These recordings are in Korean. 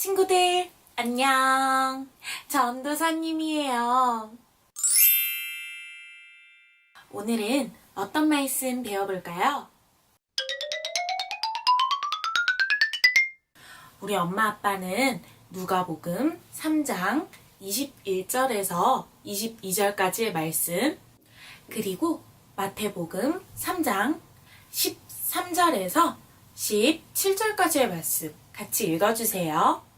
친구들, 안녕. 전도사님이에요. 오늘은 어떤 말씀 배워볼까요? 우리 엄마 아빠는 누가복음 3장 21절에서 22절까지의 말씀, 그리고 마태복음 3장 13절에서 17절까지의 말씀 같이 읽어주세요.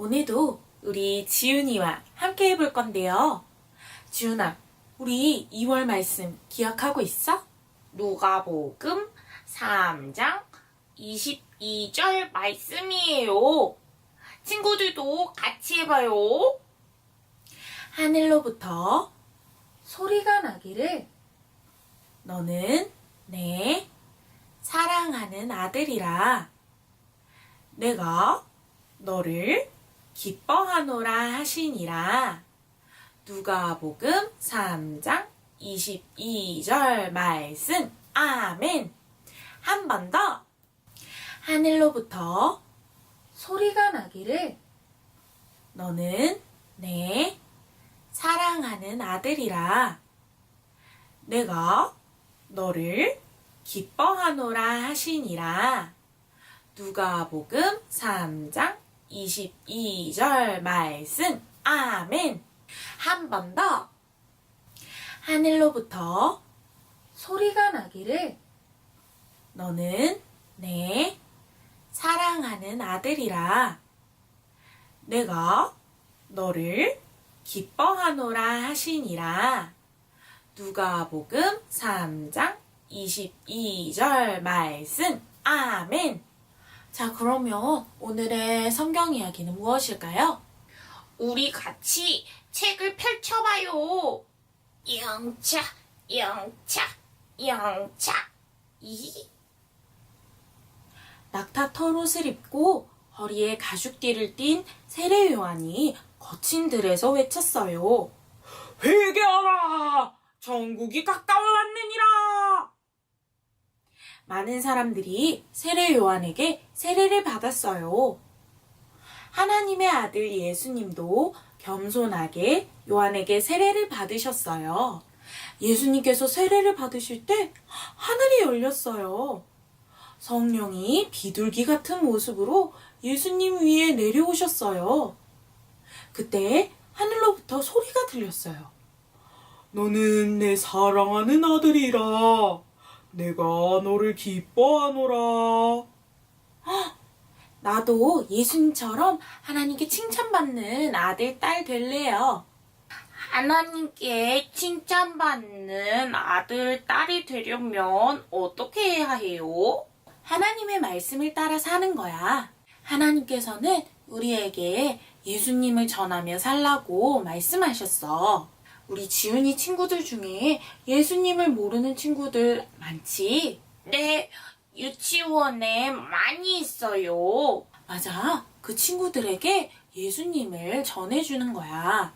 오늘도 우리 지훈이와 함께 해볼 건데요. 지훈아, 우리 2월 말씀 기억하고 있어? 누가복음 3장 22절 말씀이에요. 친구들도 같이 해봐요. 하늘로부터 소리가 나기를 너는 내 사랑하는 아들이라 내가 너를 기뻐하노라 하시니라. 누가복음 3장 22절 말씀. 아멘. 한 번 더. 하늘로부터 소리가 나기를. 너는 내 사랑하는 아들이라. 내가 너를 기뻐하노라 하시니라. 누가복음 3장 22절 말씀. 아멘. 한 번 더. 하늘로부터 소리가 나기를 너는 내 사랑하는 아들이라. 내가 너를 기뻐하노라 하시니라. 누가복음 3장 22절 말씀. 아멘. 자, 그러면 오늘의 성경 이야기는 무엇일까요? 우리 같이 책을 펼쳐봐요. 영차, 영차, 영차. 이. 낙타 털옷을 입고 허리에 가죽띠를 띤 세례 요한이 거친 들에서 외쳤어요. 회개하라! 전국이 가까워 왔느니라! 많은 사람들이 세례 요한에게 세례를 받았어요. 하나님의 아들 예수님도 겸손하게 요한에게 세례를 받으셨어요. 예수님께서 세례를 받으실 때 하늘이 열렸어요. 성령이 비둘기 같은 모습으로 예수님 위에 내려오셨어요. 그때 하늘로부터 소리가 들렸어요. 너는 내 사랑하는 아들이라. 내가 너를 기뻐하노라. 나도 예수님처럼 하나님께 칭찬받는 아들, 딸 될래요. 하나님께 칭찬받는 아들, 딸이 되려면 어떻게 해야 해요? 하나님의 말씀을 따라 사는 거야. 하나님께서는 우리에게 예수님을 전하며 살라고 말씀하셨어. 우리 지훈이 친구들 중에 예수님을 모르는 친구들 많지? 네, 유치원에 많이 있어요. 맞아. 그 친구들에게 예수님을 전해주는 거야.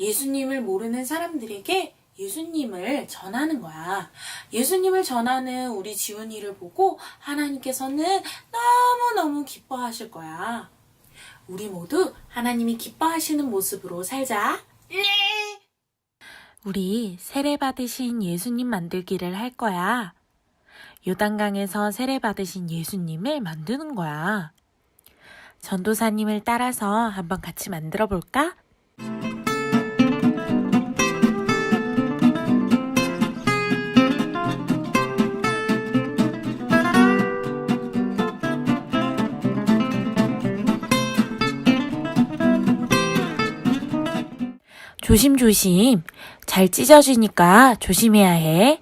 예수님을 모르는 사람들에게 예수님을 전하는 거야. 예수님을 전하는 우리 지훈이를 보고 하나님께서는 너무너무 기뻐하실 거야. 우리 모두 하나님이 기뻐하시는 모습으로 살자. 네. 우리 세례 받으신 예수님 만들기를 할 거야. 요단강에서 세례 받으신 예수님을 만드는 거야. 전도사님을 따라서 한번 같이 만들어 볼까? 조심조심. 잘 찢어지니까 조심해야 해.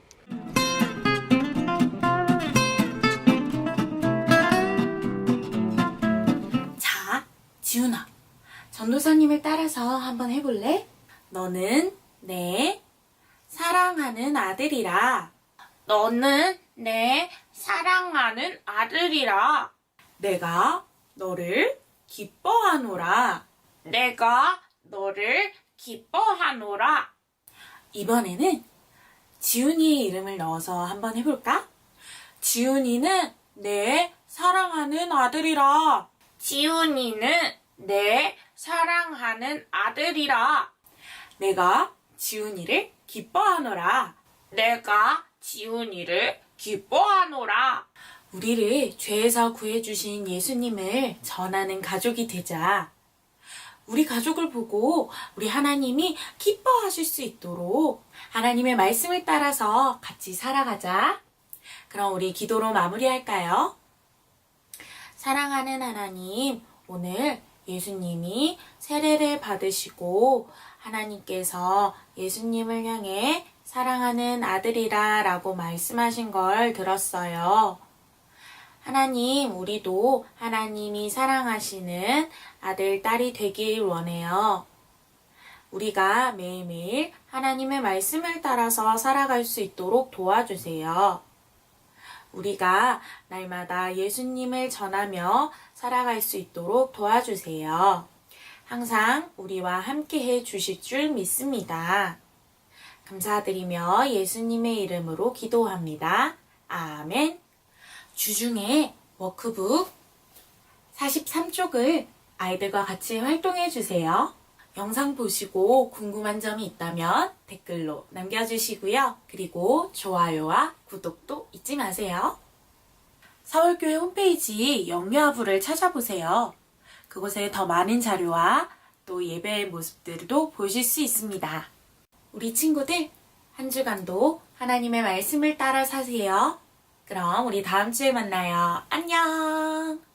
자, 지훈아. 전도사님을 따라서 한번 해볼래? 너는 내 사랑하는 아들이라. 너는 내 사랑하는 아들이라. 내가 너를 기뻐하노라. 내가 너를 기뻐하노라. 이번에는 지훈이의 이름을 넣어서 한번 해볼까? 지훈이는 내 사랑하는 아들이라. 지훈이는 내 사랑하는 아들이라. 내가 지훈이를 기뻐하노라. 내가 지훈이를 기뻐하노라. 우리를 죄에서 구해주신 예수님을 전하는 가족이 되자. 우리 가족을 보고 우리 하나님이 기뻐하실 수 있도록 하나님의 말씀을 따라서 같이 살아가자. 그럼 우리 기도로 마무리할까요? 사랑하는 하나님, 오늘 예수님이 세례를 받으시고 하나님께서 예수님을 향해 사랑하는 아들이라 라고 말씀하신 걸 들었어요. 하나님, 우리도 하나님이 사랑하시는 아들, 딸이 되길 원해요. 우리가 매일매일 하나님의 말씀을 따라서 살아갈 수 있도록 도와주세요. 우리가 날마다 예수님을 전하며 살아갈 수 있도록 도와주세요. 항상 우리와 함께 해 주실 줄 믿습니다. 감사드리며 예수님의 이름으로 기도합니다. 아멘. 주중에 워크북 43쪽을 아이들과 같이 활동해 주세요. 영상 보시고 궁금한 점이 있다면 댓글로 남겨주시고요. 그리고 좋아요와 구독도 잊지 마세요. 서울교회 홈페이지 영유아부를 찾아보세요. 그곳에 더 많은 자료와 또 예배의 모습들도 보실 수 있습니다. 우리 친구들, 한 주간도 하나님의 말씀을 따라 사세요. 그럼 우리 다음 주에 만나요. 안녕!